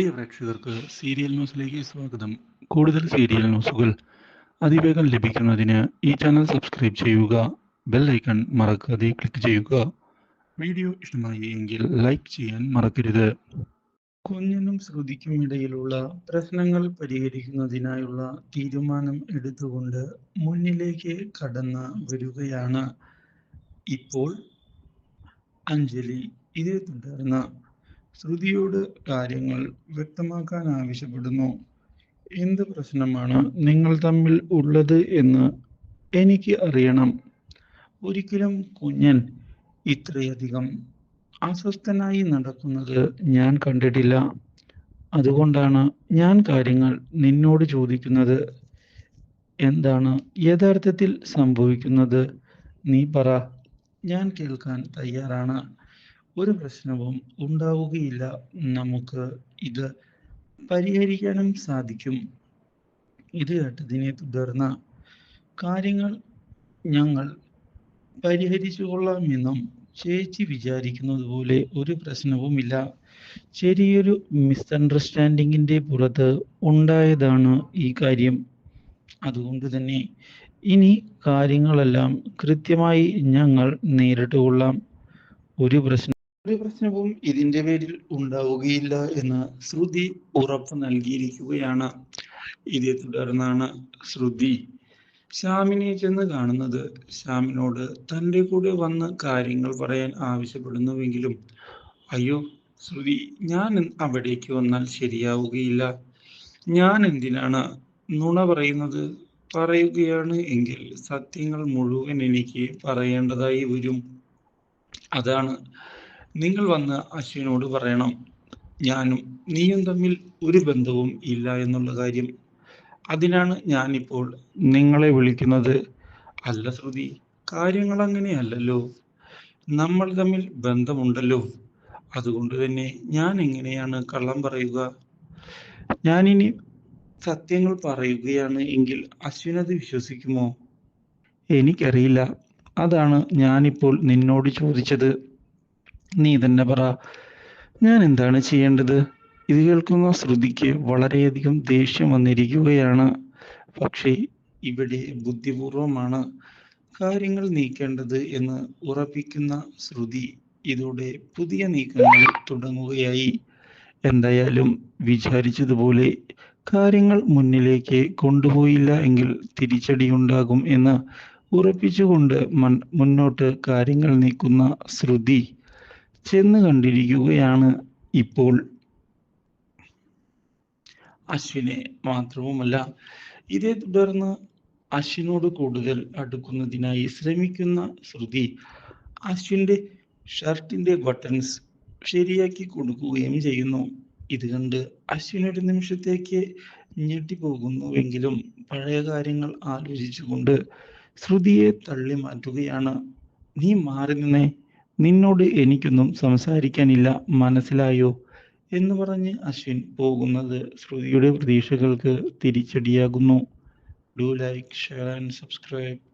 പ്രിയ പ്രേക്ഷകർക്ക് സീരിയൽ ന്യൂസിലേക്ക് സ്വാഗതം. കൂടുതൽ സീരിയൽ ന്യൂസുകൾ അതിവേഗം ലഭിക്കുന്നതിന് ഈ ചാനൽ സബ്സ്ക്രൈബ് ചെയ്യുക ബെൽ ഐക്കൺ മറക്കാതെ ക്ലിക്ക് ചെയ്യുക. വീഡിയോ ഇഷ്ടമായി എങ്കിൽ ലൈക്ക് ചെയ്യാൻ മറക്കരുത്. കുഞ്ഞിനും ശ്രുതിക്കും ഇടയിലുള്ള പ്രശ്നങ്ങൾ പരിഹരിക്കുന്നതിനായുള്ള തീരുമാനം എടുത്തുകൊണ്ട് മുന്നിലേക്ക് കടന്ന് വരികയാണ് ഇപ്പോൾ അഞ്ജലി. ഇതേ തുടർന്ന് ശ്രുതിയോട് കാര്യങ്ങൾ വ്യക്തമാക്കാൻ ആവശ്യപ്പെടുന്നു. എന്ത് പ്രശ്നമാണ് നിങ്ങൾ തമ്മിൽ ഉള്ളത് എന്ന് എനിക്ക് അറിയണം. ഒരിക്കലും കുഞ്ഞൻ ഇത്രയധികം അസ്വസ്ഥനായി നടക്കുന്നത് ഞാൻ കണ്ടിട്ടില്ല. അതുകൊണ്ടാണ് ഞാൻ കാര്യങ്ങൾ നിന്നോട് ചോദിക്കുന്നത്. എന്താണ് യഥാർത്ഥത്തിൽ സംഭവിക്കുന്നത്? നീ പറ. ഞാൻ കേൾക്കാൻ തയ്യാറാണ്. ഒരു പ്രശ്നവും ഉണ്ടാവുകയില്ല. നമുക്ക് ഇത് പരിഹരിക്കാനും സാധിക്കും. ഇത് കേട്ടതിനെ തുടർന്ന് കാര്യങ്ങൾ ഞങ്ങൾ പരിഹരിച്ചു കൊള്ളാമെന്നും ചേച്ചി വിചാരിക്കുന്നത് പോലെ ഒരു പ്രശ്നവുമില്ല. ചെറിയൊരു മിസ്അണ്ടർസ്റ്റാൻഡിങ്ങിന്റെ പുറത്ത് ഉണ്ടായതാണ് ഈ കാര്യം. അതുകൊണ്ട് തന്നെ ഇനി കാര്യങ്ങളെല്ലാം കൃത്യമായി ഞങ്ങൾ നേരിട്ട് കൊള്ളാം. ഒരു പ്രശ്നം ഒരു പ്രശ്നവും ഇതിന്റെ പേരിൽ ഉണ്ടാവുകയില്ല എന്ന് ശ്രുതി ഉറപ്പ് നൽകിയിരിക്കുകയാണ്. ഇതേ തുടർന്നാണ് ശ്രുതി ശ്യാമിനെ ചെന്ന് കാണുന്നത്. ശ്യാമിനോട് തന്റെ കൂടെ വന്ന് കാര്യങ്ങൾ പറയാൻ ആവശ്യപ്പെടുന്നുവെങ്കിലും അയ്യോ ശ്രുതി ഞാൻ അവിടേക്ക് വന്നാൽ ശരിയാവുകയില്ല. ഞാൻ എന്തിനാണ് നുണ പറയുന്നത്? പറയുകയാണ് എങ്കിൽ സത്യങ്ങൾ മുഴുവൻ എനിക്ക് പറയേണ്ടതായി വരും. അതാണ് നിങ്ങൾ വന്ന് അശ്വിനോട് പറയണം ഞാനും നീയും തമ്മിൽ ഒരു ബന്ധവും ഇല്ല എന്നുള്ള കാര്യം. അതിനാണ് ഞാനിപ്പോൾ നിങ്ങളെ വിളിക്കുന്നത്. അല്ല ശ്രുതി കാര്യങ്ങൾ അങ്ങനെയല്ലല്ലോ. നമ്മൾ തമ്മിൽ ബന്ധമുണ്ടല്ലോ. അതുകൊണ്ട് തന്നെ ഞാൻ എങ്ങനെയാണ് കള്ളം പറയുക? ഞാനിനി സത്യങ്ങൾ പറയുകയാണ് എങ്കിൽ അശ്വിനത് വിശ്വസിക്കുമോ? എനിക്കറിയില്ല. അതാണ് ഞാനിപ്പോൾ നിന്നോട് ചോദിച്ചത്. നീ തന്നെ പറ. ഞാൻ എന്താണ് ചെയ്യേണ്ടത്? ഇത് കേൾക്കുന്ന ശ്രുതിക്ക് വളരെയധികം ദേഷ്യം വന്നിരിക്കുകയാണ്. പക്ഷേ ഇവിടെ ബുദ്ധിപൂർവമാണ് കാര്യങ്ങൾ നീക്കേണ്ടത് എന്ന് ഉറപ്പിക്കുന്ന ശ്രുതി ഇതോടെ പുതിയ നീക്കങ്ങൾ തുടങ്ങുകയായി. എന്തായാലും വിചാരിച്ചതുപോലെ കാര്യങ്ങൾ മുന്നിലേക്ക് കൊണ്ടുപോയില്ല എങ്കിൽ തിരിച്ചടിയുണ്ടാകും എന്ന് ഉറപ്പിച്ചുകൊണ്ട് മുന്നോട്ട് കാര്യങ്ങൾ നീക്കുന്ന ശ്രുതി ചെന്ന് കണ്ടിരിക്കുകയാണ് ഇപ്പോൾ അശ്വിനെ മാത്രവുമല്ല. ഇതേ തുടർന്ന് അശ്വിനോട് കൂടുതൽ അടുക്കുന്നതിനായി ശ്രമിക്കുന്ന ശ്രുതി അശ്വിന്റെ ഷർട്ടിന്റെ ബട്ടൺസ് ശരിയാക്കി കൊടുക്കുകയും ചെയ്യുന്നു. ഇത് കണ്ട് അശ്വിൻ ഒരു നിമിഷത്തേക്ക് ഞെട്ടിപ്പോകുന്നുവെങ്കിലും പഴയ കാര്യങ്ങൾ ആലോചിച്ചുകൊണ്ട് ശ്രുതിയെ തള്ളി മാറ്റുകയാണ് നീ മാറി നിന്നേ നിന്നോട് എനിക്കൊന്നും സംസാരിക്കാനില്ല മനസ്സിലായോ? എന്ന് പറഞ്ഞ് അശ്വിൻ പോകുന്നത് ശ്രുതിയുടെ പ്രതീക്ഷകൾക്ക് തിരിച്ചടിയാകുന്നു. Do like share and subscribe